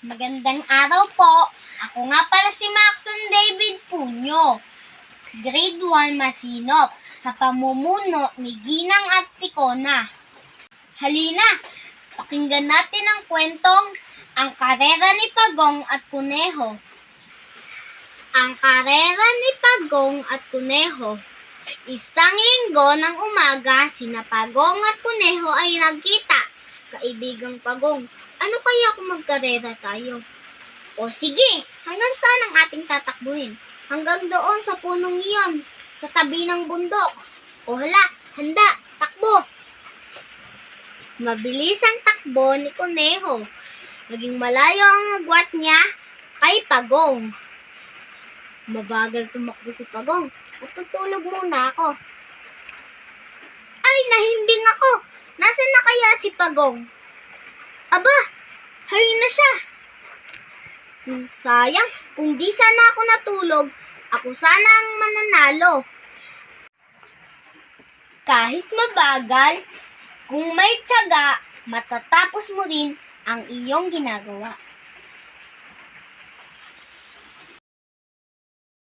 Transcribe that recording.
Magandang araw po. Ako nga pala si Maxon David Punyo. Grade 1 Masinop sa pamumuno ni Ginang at Tikona. Halina, pakinggan natin ang kwentong Ang Karera ni Pagong at Kuneho. Ang Karera ni Pagong at Kuneho. Isang linggo ng umaga, sina Pagong at Kuneho ay nagkita. Kaibigang Pagong, ano kaya kung magkarera tayo? O sige, hanggang saan ang ating tatakbuhin? Hanggang doon sa punong iyon, sa tabi ng bundok. O hala, handa, takbo! Mabilis ang takbo ni Kuneho. Naging malayo ang agwat niya kay Pagong. Mabagal tumakbo si Pagong. Matutulog muna ako. Ay, nahimbing ako. Nasaan na kaya si Pagong? Aba, hay na siya. Hmm, Sayang, kung di sana ako natulog, ako sana ang mananalo. Kahit mabagal, kung may tiyaga, matatapos mo rin ang iyong ginagawa.